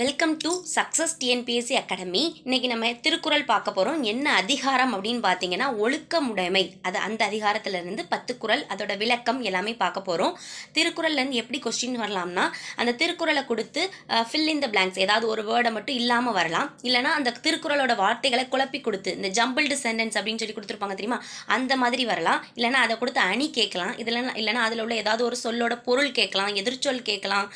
Welcome to success TNPSC academy இன்றைக்கி நம்ம திருக்குறள் பார்க்க போகிறோம் என்ன அதிகாரம் அப்படின்னு பார்த்தீங்கன்னா ஒழுக்கமுடைமை. அது அந்த அதிகாரத்திலிருந்து பத்து குரல் அதோட விளக்கம் எல்லாமே பார்க்க போகிறோம் திருக்குறள்லேருந்து எப்படி கொஸ்டின் வரலாம்னா அந்த திருக்குறளை கொடுத்து ஃபில் இன் த பிளாங்க்ஸ் ஏதாவது ஒரு வேர்டை மட்டும் இல்லாமல் வரலாம். இல்லைனா அந்த திருக்குறளோட வார்த்தைகளை குழப்பி கொடுத்து இந்த ஜம்பிள்டு சென்டென்ஸ் அப்படின்னு சொல்லி கொடுத்துருப்பாங்க தெரியுமா? அந்த மாதிரி வரலாம். இல்லைனா அதை கொடுத்து அணி கேட்கலாம். இதில் இல்லைனா அதில் உள்ள ஏதாவது ஒரு சொல்லோட பொருள் கேட்கலாம் எதிர்ச்சொல் கேட்கலாம்.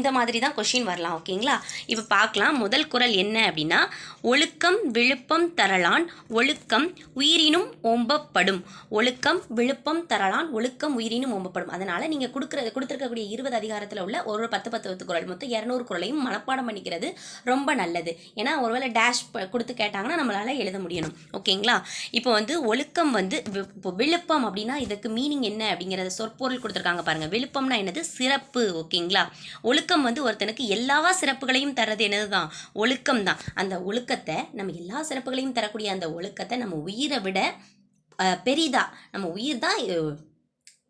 இந்த மாதிரி தான் கொஷின் வரலாம். ஓகேங்க சரிங்களா? இப்போ பார்க்கலாம் முதல் குறள் என்ன அப்படின்னா ஒழுக்கம் விழுப்பம் தரலான் ஒழுக்கம் உயிரினும் ஓம்பப்படும். ஒழுக்கம் விழுப்பம் தரலான் ஒழுக்கம் உயிரினும் ஓம்பப்படும். அதனால் நீங்கள் கொடுக்குற கொடுத்துருக்கக்கூடிய இருபது அதிகாரத்தில் உள்ள ஒரு பத்து பத்து பத்து குறள் மொத்தம் இரநூறு குறளையும் மனப்பாடம் பண்ணிக்கிறது ரொம்ப நல்லது. ஏன்னா ஒருவேளை டேஷ் கொடுத்து கேட்டாங்கன்னா நம்மளால் எழுத முடியணும். ஓகேங்களா? இப்போ வந்து ஒழுக்கம் வந்து வி- இப்போ விழுப்பம் அப்படின்னா இதுக்கு மீனிங் என்ன அப்படிங்கிறத சொற்பொருள் கொடுத்துருக்காங்க பாருங்கள் விழுப்பம்னா என்னது? சிறப்பு. ஓகேங்களா? ஒழுக்கம் வந்து ஒருத்தனுக்கு எல்லா சிறப்புகளையும் தர்றது என்னதுதான்? ஒழுக்கம் தான் அந்த ஒழுக்கத்தை நம்ம எல்லா சிறப்புகளையும் தரக்கூடிய அந்த ஒழுக்கத்தை நம்ம உயிரை விட பெரிதா. நம்ம உயிர் தான்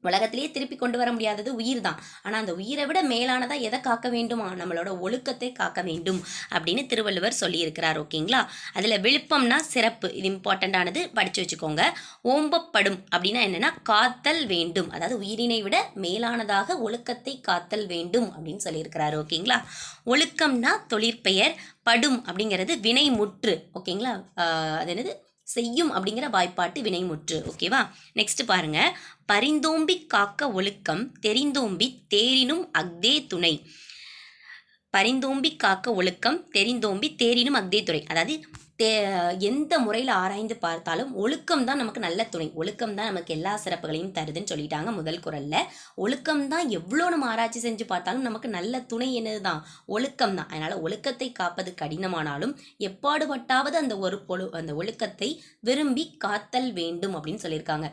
உலகத்திலேயே திருப்பி கொண்டு வர முடியாதது உயிர் தான் ஆனால் அந்த உயிரை விட மேலானதாக எதை காக்க வேண்டுமா? நம்மளோட ஒழுக்கத்தை காக்க வேண்டும் அப்படின்னு திருவள்ளுவர் சொல்லியிருக்கிறார் ஓகேங்களா? அதில் விழுப்பம்னா சிறப்பு. இது இம்பார்ட்டண்ட்டானது படித்து வச்சுக்கோங்க. ஓம்பப்படும் அப்படின்னா என்னென்னா காத்தல் வேண்டும். அதாவது உயிரினை விட மேலானதாக ஒழுக்கத்தை காத்தல் வேண்டும் அப்படின்னு சொல்லியிருக்கிறாரு ஓகேங்களா? ஒழுக்கம்னா தொழிற்பெயர் படும் அப்படிங்கிறது வினை முற்று ஓகேங்களா அது என்னது? செய்யும் அப்படிங்கிற வாய்ப்பாட்டு வினைமுற்று. ஓகேவா நெக்ஸ்ட் பாருங்க. பரிந்தோம்பி காக்க ஒழுக்கம் தெரிந்தோம்பி தேரினும் அக்தே துணை. பரிந்தோம்பி காக்க ஒழுக்கம் தெரிந்தோம்பி தேரினும் அக்தே துணை. அதாவது தே எந்த முறையில் ஆராய்ந்து பார்த்தாலும் ஒழுக்கம் தான் நமக்கு நல்ல துணை. ஒழுக்கம் தான் நமக்கு எல்லா சிறப்புகளையும் தருதுன்னு சொல்லிட்டாங்க முதல் குரலில். ஒழுக்கம் தான் எவ்வளோ நம்ம ஆராய்ச்சி செஞ்சு பார்த்தாலும் நமக்கு நல்ல துணை என்னது தான் ஒழுக்கம் தான். அதனால் ஒழுக்கத்தை காப்பது கடினமானாலும் எப்பாடுபட்டாவது அந்த ஒரு பொழு அந்த ஒழுக்கத்தை விரும்பி காத்தல் வேண்டும் அப்படின்னு சொல்லியிருக்காங்க.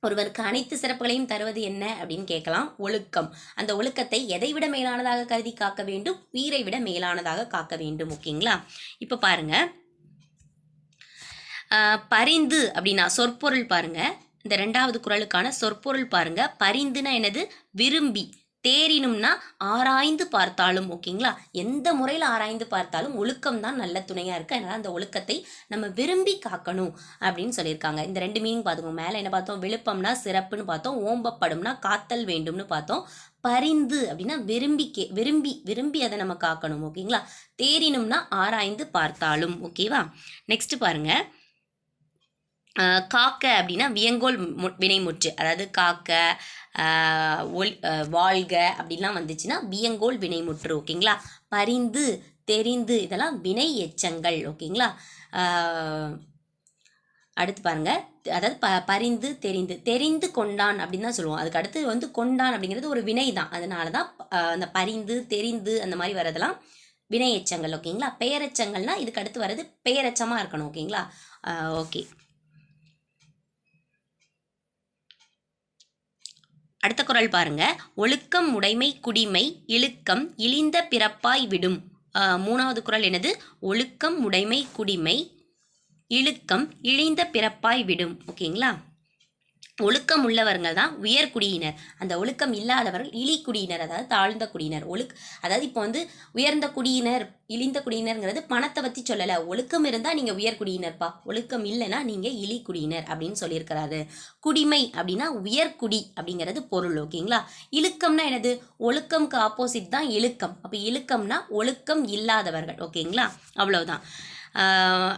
ஒருவருக்கு அனைத்து சிறப்புகளையும் தருவது என்ன அப்படின்னு கேட்கலாம். ஒழுக்கம். அந்த ஒழுக்கத்தை எதை விட மேலானதாக கருதி காக்க வேண்டும்? உயிரை விட மேலானதாக காக்க வேண்டும் ஓகேங்களா? இப்போ பாருங்க. பரிந்து அப்படின்னா சொற்பொருள் பாருங்க. இந்த ரெண்டாவது குறளுக்கான சொற்பொருள் பாருங்க. பரிந்துனா என்னது? விரும்பி. தேரினும்னா ஆராய்ந்து பார்த்தாலும் ஓகேங்களா? எந்த முறையில் ஆராய்ந்து பார்த்தாலும் ஒழுக்கம் தான் நல்ல துணையாக இருக்குது அதனால் அந்த ஒழுக்கத்தை நம்ம விரும்பி காக்கணும் அப்படின்னு சொல்லியிருக்காங்க. இந்த ரெண்டு மீனிங் பார்த்துக்கோங்க மேலே என்ன பார்த்தோம்? விழுப்பம்னா சிறப்புன்னு பார்த்தோம். ஓம்பப்படும்னா காத்தல் வேண்டும்னு பார்த்தோம். பரிந்து அப்படின்னா விரும்பி கே விரும்பி விரும்பி அதை நம்ம காக்கணும் ஓகேங்களா? தேரினும்னா ஆராய்ந்து பார்த்தாலும் ஓகேவா? நெக்ஸ்ட் பாருங்கள் காக்க அப்படின்னா வியங்கோல் மு- வினைமுற்று. அதாவது காக்க ஒல் வாழ்க அப்படிலாம் வந்துச்சுன்னா வியங்கோல் வினைமுற்று ஓகேங்களா? பரிந்து தெரிந்து இதெல்லாம் வினை எச்சங்கள் ஓகேங்களா? அடுத்து பாருங்க. அதாவது ப பரிந்து தெரிந்து. தெரிந்து கொண்டான் அப்படின்னு தான் சொல்லுவோம். அதுக்கு அடுத்து வந்து கொண்டான் அப்படிங்கிறது ஒரு வினை தான். அதனால தான் அந்த பரிந்து தெரிந்து அந்த மாதிரி வரதெல்லாம் வினை எச்சங்கள் ஓகேங்களா? பெயரச்சங்கள்னால் இதுக்கு அடுத்து வர்றது பெயரச்சமாக இருக்கணும் ஓகேங்களா? ஓகே. அடுத்த குரல் பாருங்க. ஒழுக்கம் உடைமை குடிமை இழுக்கம் இழிந்த பிறப்பாய் விடும். மூணாவது குறள் என்னது? ஒழுக்கம் உடைமை குடிமை இழுக்கம் இழிந்த பிறப்பாய் விடும். ஓகேங்களா? ஒழுக்கம் உள்ளவர்கள் தான் உயர்குடியினர் அந்த ஒழுக்கம் இல்லாதவர்கள் இழிக்குடியினர் அதாவது தாழ்ந்த குடியினர். ஒழுக் அதாவது இப்போ வந்து உயர்ந்த குடியினர் இழிந்த குடியினர்ங்கிறது பணத்தை பற்றி சொல்லலை. ஒழுக்கம் இருந்தால் நீங்கள் உயர்குடியினர்ப்பா ஒழுக்கம் இல்லைன்னா நீங்கள் இழிக்குடியினர் அப்படின்னு சொல்லியிருக்கிறாரு. குடிமை அப்படின்னா உயர்குடி அப்படிங்கிறது பொருள் ஓகேங்களா? இழுக்கம்னா என்னது? ஒழுக்கம்க்கு ஆப்போசிட் தான் இழுக்கம். அப்போ இழுக்கம்னா ஒழுக்கம் இல்லாதவர்கள் ஓகேங்களா? அவ்வளோதான்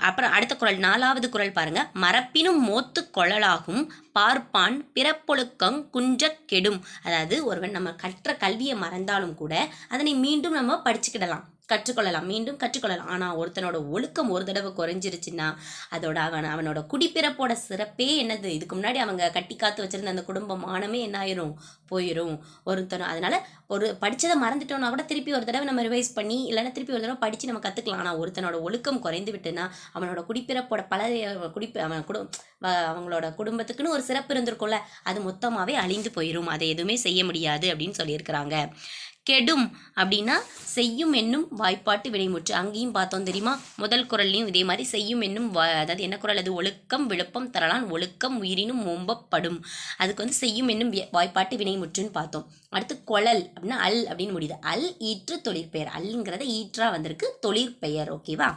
அப்புறம் அடுத்த குரல் நாலாவது குரல் பாருங்க. மரப்பினும் மோத்து கொழலாகும் பார்ப்பான் பிறப்பொழுக்கம் குஞ்சக் கெடும். அதாவது ஒருவன் நம்ம கற்ற கல்வியை மறந்தாலும் கூட அதனை மீண்டும் நம்ம படிச்சுக்கிடலாம். கற்றுக்கொள்ளலாம். மீண்டும் கற்றுக்கொள்ளலாம். ஆனால் ஒருத்தனோட ஒழுக்கம் ஒரு தடவை குறைஞ்சிருச்சுன்னா அதோட அவன் அவனோட குடிப்பிறப்போட சிறப்பே என்னது? இதுக்கு முன்னாடி அவங்க கட்டி காத்து வச்சிருந்த அந்த குடும்ப மானமே என்ன ஆயிரும்? போயிடும் ஒருத்தன் அதனால ஒரு படித்ததை மறந்துட்டோம்னா கூட திருப்பி ஒரு தடவை நம்ம ரிவைஸ் பண்ணி இல்லைன்னா திருப்பி ஒரு தடவை படித்து நம்ம கற்றுக்கலாம் ஆனால் ஒருத்தனோட ஒழுக்கம் குறைந்து விட்டுனா அவனோட குடிப்பிறப்போட பழைய குடிப்பு அவன் குடும் வ- அவங்களோட குடும்பத்துக்குன்னு ஒரு சிறப்பு இருந்திருக்கும்ல அது மொத்தமாகவே அழிந்து போயிடும் அதை எதுவுமே செய்ய முடியாது அப்படின்னு சொல்லியிருக்கிறாங்க. கெடும் அப்படின்னா செய்யும் என்னும் வாய்ப்பாட்டு வினைமுற்று அங்கேயும் பார்த்தோம் தெரியுமா? முதல் குரல்லையும் இதே மாதிரி செய்யும் என்னும் வா அதாவது என்ன குரல்? அது ஒழுக்கம் விழுப்பம் தரலான் ஒழுக்கம் உயிரினும் ஓம்பப்படும். அதுக்கு வந்து செய்யும் என்னும் வாய்ப்பாட்டு வினைமுற்றுன்னு பார்த்தோம். அடுத்து கொழல் அப்படின்னா அல் அப்படின்னு முடியுது. அல் ஈற்று தொழிற்பெயர். அல்லுங்கிறத ஈற்றா வந்திருக்கு. தொழிற்பெயர். ஓகேவா?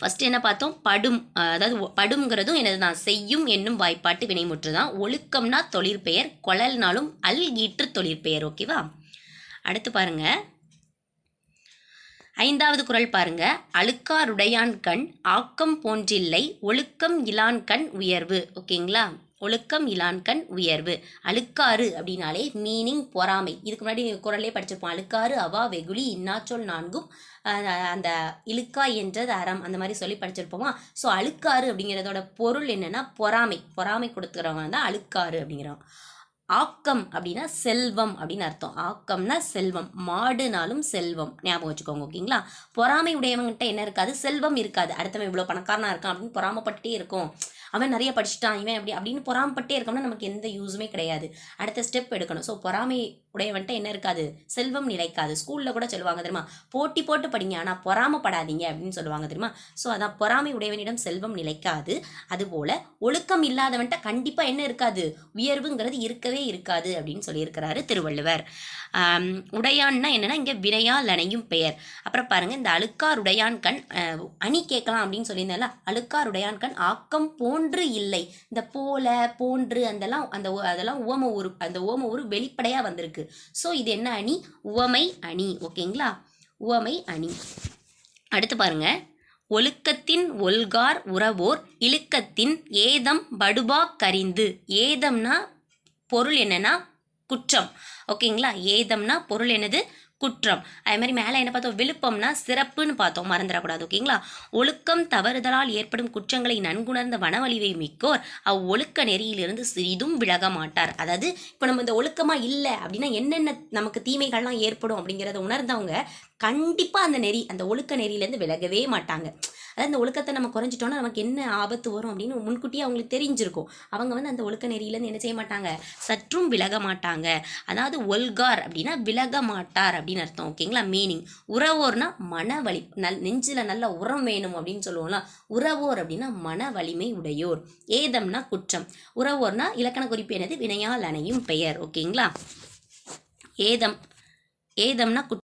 ஃபஸ்ட்டு என்ன பார்த்தோம்? படும் அதாவது படுங்கிறதும் படும்ங்கிறதும் என்னது தான் செய்யும் என்னும் வாய்ப்பாட்டு வினைமுற்று தான் ஒழுக்கம்னா தொழிற்பெயர் கொழல்னாலும் அல் ஈற்று தொழிற்பெயர் ஓகேவா அடுத்து பாருங்க. ஐந்தாவது குரல் பாருங்க. அழுக்காருடையான் கண் ஆக்கம் போன்றில்லை ஒழுக்கம் இலான் கண் உயர்வு ஓகேங்களா ஒழுக்கம் இலான்கண் உயர்வு. அழுக்காறு அப்படின்னாலே மீனிங் பொறாமை. இதுக்கு முன்னாடி குரலே படிச்சிருப்போம். அழுக்காறு அவா வெகுளி இன்னாச்சொல் நான்கும். அந்த இழுக்கா என்றது அறம். அந்த மாதிரி சொல்லி படிச்சிருப்போமா? ஸோ அழுக்காறு அப்படிங்கிறதோட பொருள் என்னென்னா பொறாமை. பொறாமை கொடுத்துக்கிறவங்க தான் அழுக்காறு அப்படிங்கிறவங்க ஆக்கம் அப்படின்னா செல்வம் அப்படின்னு அர்த்தம். ஆக்கம்னா செல்வம். மாடுனாலும் செல்வம். ஞாபகம் வச்சுக்கோங்க ஓகேங்களா? பொறாமை உடையவங்கிட்ட என்ன இருக்காது? செல்வம் இருக்காது. அடுத்தவன் இவ்வளோ பணக்காரனாக இருக்கான் அப்படின்னு பொறாமப்பட்டுட்டே இருக்கும். அவன் நிறைய படிச்சுட்டான் இவன் அப்படி அப்படின்னு பொறாமப்பட்டே இருக்கோம்னா நமக்கு எந்த யூஸுமே கிடையாது. அடுத்த ஸ்டெப் எடுக்கணும். ஸோ பொறாமை உடையவன்ட்ட என்ன இருக்காது? செல்வம் நிலைக்காது. ஸ்கூலில் கூட சொல்லுவாங்க தெரியுமா? போட்டி போட்டு படிங்க ஆனால் பொறாமப்படாதீங்க அப்படின்னு சொல்லுவாங்க தெரியுமா? ஸோ அதான் பொறாமை உடையவனிடம் செல்வம் நிலைக்காது. அதுபோல் ஒழுக்கம் இல்லாதவன்ட்ட கண்டிப்பாக என்ன இருக்காது? உயர்வுங்கிறது இருக்கவே இருக்காது அப்படின்னு சொல்லியிருக்கிறாரு திருவள்ளுவர். உடையான்னா என்னன்னா இங்கே வினையால் அணையும் பெயர். அப்புறம் பாருங்கள் இந்த அழுக்கார் உடையான் கண் அணி கேட்கலாம் அப்படின்னு சொல்லியிருந்தால அழுக்கார் உடையான் கண் ஆக்கம் போன்று இல்லை. இந்த போல போன்று அந்தெல்லாம் அந்த அதெல்லாம் ஓம ஊர் அந்த ஓம ஊர் வெளிப்படையாக வந்திருக்கு. ஸோ இது என்ன அணி? உவமை அணி. ஓகேங்களா உவமை அணி. அடுத்து பாருங்க. ஒழுக்கத்தின் ஒல்கார் உறவோர் இழுக்கத்தின் ஏதம் படுபா கரிந்து. ஏதம்னா பொருள் என்னன்னா குற்றம். ஓகேங்களா ஏதம்னா பொருள் என்னது? குற்றம். அதே மாதிரி மேலே என்ன பார்த்தோம்? விழுப்பம்னா சிறப்புன்னு பார்த்தோம். மறந்துடக்கூடாது ஓகேங்களா? ஒழுக்கம் தவறுதலால் ஏற்படும் குற்றங்களை நன்குணர்ந்த வனவழிவை மிக்கோர் அவ்வொழுக்க நெறியிலிருந்து சிறிதும் விலக மாட்டார். அதாவது இப்போ நம்ம இந்த ஒழுக்கமாக இல்லை அப்படின்னா என்னென்ன நமக்கு தீமைகள்லாம் ஏற்படும் அப்படிங்கிறத உணர்ந்தவங்க கண்டிப்பாக அந்த நெறி அந்த ஒழுக்க நெறியிலேருந்து விலகவே மாட்டாங்க. அதாவது அந்த ஒழுக்கத்தை நம்ம குறைஞ்சிட்டோம்னா நமக்கு என்ன ஆபத்து வரும் அப்படின்னு முன்கூட்டியே அவங்களுக்கு தெரிஞ்சிருக்கும். அவங்க வந்து அந்த ஒழுக்க நெறியிலேருந்து என்ன செய்ய மாட்டாங்க? சற்றும் விலக மாட்டாங்க. அதாவது ஒல்கார் அப்படின்னா விலக மாட்டார் அப்படின்னு அர்த்தம் ஓகேங்களா மீனிங் உறவோர்னா மன வலி நல் நெஞ்சில் நல்ல உரம் வேணும் அப்படின்னு சொல்லுவோம்ல உறவோர் அப்படின்னா மன வலிமை உடையோர். ஏதம்னா குற்றம். உறவோர்னா இலக்கண குறிப்பு என்னது? வினையால் அணையும் பெயர் ஓகேங்களா ஏதம் ஏதம்னா குற்றம்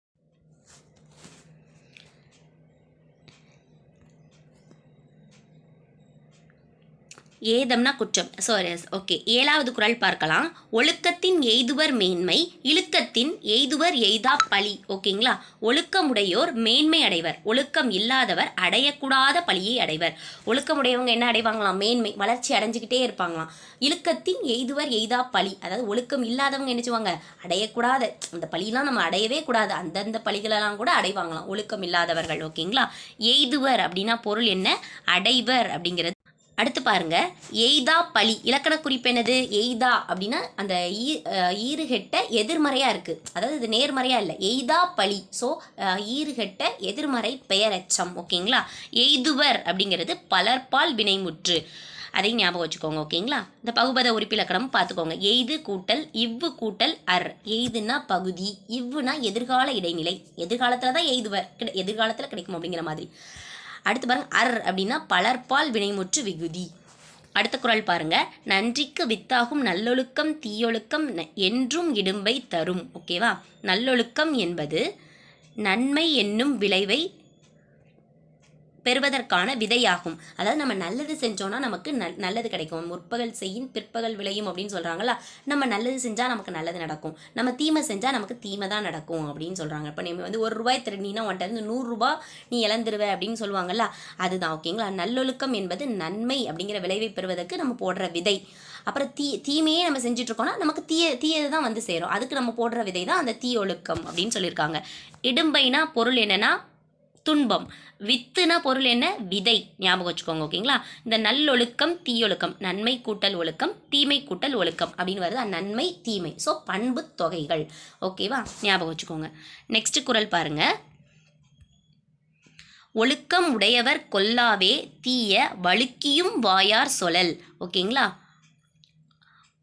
ஏதம்னா குற்றம். சாரி ஓகே ஏழாவது குறள் பார்க்கலாம். ஒழுக்கத்தின் எய்துவர் மேன்மை இழுக்கத்தின் எய்துவர் எய்தா பழி. ஓகேங்களா ஒழுக்கமுடையோர் மேன்மை அடைவர். ஒழுக்கம் இல்லாதவர் அடையக்கூடாத பழியை அடைவர். ஒழுக்கமுடையவங்க என்ன அடைவாங்களாம்? மேன்மை. வளர்ச்சி அடைஞ்சுக்கிட்டே இருப்பாங்களாம். இழுக்கத்தின் எய்துவர் எய்தா பழி. அதாவது ஒழுக்கம் இல்லாதவங்க என்ன செய்வாங்க? அடையக்கூடாத. அந்த பழியெல்லாம் நம்ம அடையவே கூடாது. அந்தந்த பழிகளெல்லாம் கூட அடைவாங்களாம். ஒழுக்கம் இல்லாதவர்கள். ஓகேங்களா எய்துவர் அப்படின்னா பொருள் என்ன? அடைவர் அப்படிங்கிறது அடுத்து பாருங்க எய்தா பழி. இலக்கண குறிப்பு என்னது? எய்தா அப்படின்னா அந்த ஈ ஈறுகெட்ட எதிர்மறையா இருக்கு. அதாவது இது நேர்மறையா இல்லை. எய்தா பலி ஸோ ஈறுகெட்ட எதிர்மறை பெயரச்சம். ஓகேங்களா? எய்துவர் அப்படிங்கிறது பலர்பால் வினைமுற்று. அதை ஞாபகம் வச்சுக்கோங்க ஓகேங்களா? இந்த பகுபத உறுப்பிலக்கணம் பார்த்துக்கோங்க. எய்து கூட்டல் இவ்வு கூட்டல் அர். எய்துனா பகுதி இவ்வுனா எதிர்கால இடைநிலை. எதிர்காலத்தில் தான் எய்துவர். கிடை எதிர்காலத்தில் கிடைக்கும் அப்படிங்கிற மாதிரி. அடுத்து பாருங்க அர் அப்படின்னா பலர்பால் வினைமுற்று விகுதி. அடுத்த குரல் பாருங்க நன்றிக்கு வித்தாகும் நல்லொழுக்கம் தீயொழுக்கம் ந- என்றும் இடும்பை தரும். ஓகேவா? நல்லொழுக்கம் என்பது நன்மை என்னும் விளைவை பெறுவதற்கான விதையாகும். அதாவது நம்ம நல்லது செஞ்சோன்னா நமக்கு நல் நல்லது கிடைக்கும். முற்பகல் செய்யும் பிற்பகல் விளையும் அப்படின்னு சொல்கிறாங்களா நம்ம நல்லது செஞ்சால் நமக்கு நல்லது நடக்கும். நம்ம தீமை செஞ்சால் நமக்கு தீமை தான் நடக்கும் அப்படின்னு சொல்கிறாங்க இப்போ நீ வந்து ஒரு ரூபாய் திருடினா உன்ட்ட இருந்து நூறுரூபா நீ இழந்துருவ அப்படின்னு சொல்லுவாங்கல்ல அதுதான் ஓகேங்களா? நல்லொழுக்கம் என்பது நன்மை அப்படிங்கிற விளைவை பெறுவதற்கு நம்ம போடுற விதை. அப்புறம் தீ தீமையே நம்ம செஞ்சிட்ருக்கோம்னா நமக்கு தீய தீயது தான் வந்து சேரும். அதுக்கு நம்ம போடுற விதை தான் அந்த தீ ஒழுக்கம் அப்படின்னு சொல்லியிருக்காங்க. இடும்பைனா பொருள் என்னன்னா துன்பம். வித்துனா பொருள் என்ன? விதை. ஞாபகம் வச்சுக்கோங்க ஓகேங்களா? இந்த நல்லொழுக்கம் தீயொழுக்கம். நன்மை கூட்டல் ஒழுக்கம் தீமை கூட்டல் ஒழுக்கம் அப்படின்னு வருது. நன்மை தீமை. ஸோ பண்பு தொகைகள். ஓகேவா? ஞாபகம் வச்சுக்கோங்க. நெக்ஸ்ட் குறள் பாருங்க. ஒழுக்கம் உடையவர் கொல்லாவே தீய வழுக்கியும் வாயார் சொலல். ஓகேங்களா?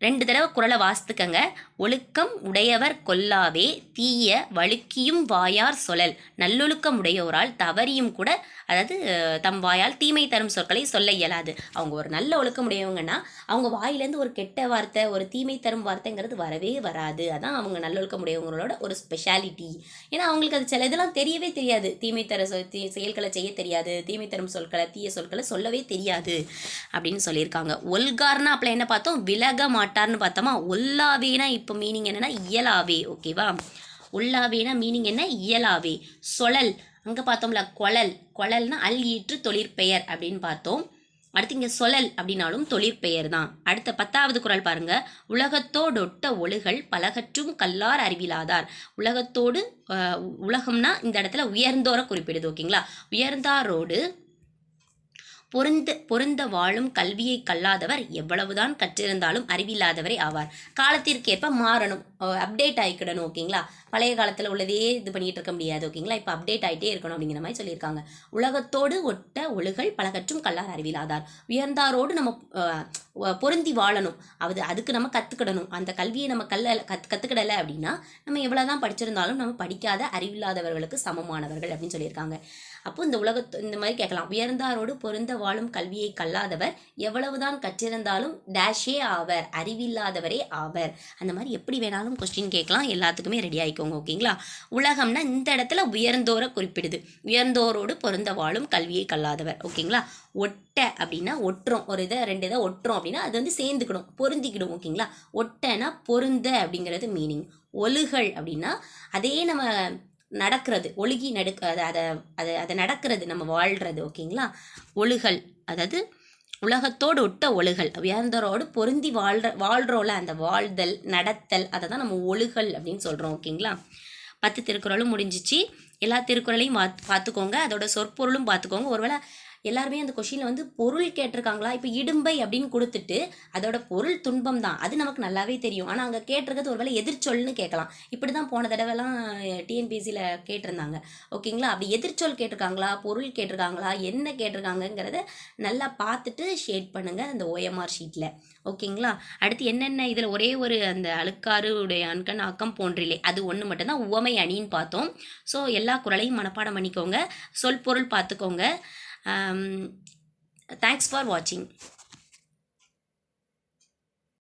ரெண்டு தடவை குறளை வாசித்துக்கங்க. ஒழுக்கம் உடையவர் கொல்லாவே தீய வழுக்கியும் வாயார் சொலல். நல்லொழுக்கம் உடையோரால் தவறியும் கூட அதாவது தம் வாயால் தீமை தரும் சொற்களை சொல்ல இயலாது. அவங்க ஒரு நல்ல ஒழுக்கம் உடையவங்கன்னா அவங்க வாயிலேருந்து ஒரு கெட்ட வார்த்தை ஒரு தீமை தரும் வார்த்தைங்கிறது வரவே வராது. அதான் அவங்க நல்லொழுக்கம் உடையவங்களோட ஒரு ஸ்பெஷாலிட்டி ஏன்னா அவங்களுக்கு அது சில இதெல்லாம் தெரியவே தெரியாது. தீமை தர தீ செயல்களை செய்ய தெரியாது. தீமை தரும் சொற்களை தீய சொற்களை சொல்லவே தெரியாது. அப்படின்னு சொல்லியிருக்காங்க. ஒல்கார்னா அப்பல என்ன பார்த்தோம்? விலக மாட்டார்னு பார்த்தோமா? ஒல்லாவேனா இப்போ இப்போ மீனிங் என்னென்னா இயலாவே ஓகேவா உள்ளாவேனா மீனிங் என்ன? இயலாவே. சொலல் அங்கே பார்த்தோம்ல கொழல். கொழல்னா அல் ஈற்று தொழிற்பெயர் அப்படின்னு பார்த்தோம். அடுத்து இங்கே சொலல் அப்படின்னாலும் தொழிற்பெயர் தான் அடுத்த பத்தாவது குரல் பாருங்க. உலகத்தோடொட்ட ஒழுகல் பலகற்றும் கல்லார் அறிவிலாதார். உலகத்தோடு உலகம்னா இந்த இடத்துல உயர்ந்தோரை குறிப்பிடுது ஓகேங்களா உயர்ந்தாரோடு பொருந்த பொருந்த வாழும் கல்வியை கல்லாதவர் எவ்வளவுதான் கற்றிருந்தாலும் அறிவில்லாதவரே ஆவார். காலத்திற்கேற்ப மாறணும். அப்டேட் ஆகிக்கிடணும் ஓகேங்களா பழைய காலத்தில் உள்ளதே இது பண்ணிட்டு இருக்க முடியாது ஓகேங்களா இப்போ அப்டேட் ஆகிட்டே இருக்கணும் அப்படிங்கிற மாதிரி சொல்லியிருக்காங்க. உலகத்தோடு ஒட்ட ஒழுகல் பலகற்றும் கல்லார் அறிவிலாதார் உயர்ந்தாரோடு நம்ம பொருந்தி வாழணும். அது அதுக்கு நம்ம கற்றுக்கிடணும் அந்த கல்வியை நம்ம கல்ல கத் கற்றுக்கிடலை அப்படின்னா நம்ம எவ்வளோ தான் படிச்சிருந்தாலும் நம்ம படிக்காத அறிவில்லாதவர்களுக்கு சமமானவர்கள் அப்படின்னு சொல்லியிருக்காங்க. அப்போ இந்த உலகத்து இந்த மாதிரி கேட்கலாம். உயர்ந்தாரோடு பொருந்த வாழும் கல்வியை கல்லாதவர் எவ்வளவுதான் கற்றிருந்தாலும் டேஷே ஆவர் அறிவில்லாதவரே ஆவர். அந்த மாதிரி எப்படி வேணாலும் கொஸ்டின் கேட்கலாம். எல்லாத்துக்குமே ரெடி ஆகிக்கும் ஆகிக்கோங்க ஓகேங்களா? உலகம்னா இந்த இடத்துல உயர்ந்தோரை குறிப்பிடுது. உயர்ந்தோரோடு பொருந்த வாழும் கல்வியை கல்லாதவர் ஓகேங்களா? ஒட்ட அப்படின்னா ஒட்டுறோம் ஒரு இதை ரெண்டு இதை ஒட்டுறோம் அப்படின்னா அது வந்து சேர்ந்துக்கணும் பொருந்திக்கிடும் ஓகேங்களா? ஒட்டனா பொருந்த அப்படிங்கிறது மீனிங் ஒழுகல் அப்படின்னா அதே நம்ம நடக்கிறது ஒழுகி நடுக்க அதை அதை அதை அதை நடக்கிறது நம்ம வாழ்கிறது ஓகேங்களா? ஒழுகல் அதாவது உலகத்தோடு ஒட்ட ஒழுகல் வியந்தரோடு பொருந்தி வாழ்ற வாழ்கிறோல அந்த வாழ்தல் நடத்தல் அதை தான் நம்ம ஒழுகல் அப்படின்னு சொல்கிறோம் ஓகேங்களா பத்து திருக்குறளும் முடிஞ்சிச்சு. எல்லா திருக்குறளையும் பார்த்து பார்த்துக்கோங்க அதோட சொற்பொருளும் பார்த்துக்கோங்க ஒருவேளை எல்லாருமே அந்த கொஷினில் வந்து பொருள் கேட்டிருக்காங்களா? இப்போ இடும்பை அப்படின்னு கொடுத்துட்டு அதோட பொருள் துன்பம் தான். அது நமக்கு நல்லாவே தெரியும். ஆனால் அங்கே கேட்டிருக்கிறது ஒருவேளை எதிர்ச்சொல்னு கேட்கலாம். இப்படி தான் போன தடவைலாம் டிஎன்பிஎஸ்சியில் கேட்டிருந்தாங்க. ஓகேங்களா? அப்படி எதிர்ச்சொல் கேட்டிருக்காங்களா? பொருள் கேட்டிருக்காங்களா? என்ன கேட்டிருக்காங்கங்கிறத நல்லா பார்த்துட்டு ஷேட் பண்ணுங்கள் அந்த ஓஎம்ஆர் ஷீட்டில் ஓகேங்களா? அடுத்து என்னென்ன இதில் ஒரே ஒரு அந்த அழுக்காருடைய அன்கண் ஆக்கம் போன்றிலே அது ஒன்று மட்டும்தான். உவமை அணின்னு பார்த்தோம். ஸோ எல்லா குரலையும் மனப்பாடம் பண்ணிக்கோங்க. சொல் பொருள் பார்த்துக்கோங்க. Um, thanks for watching.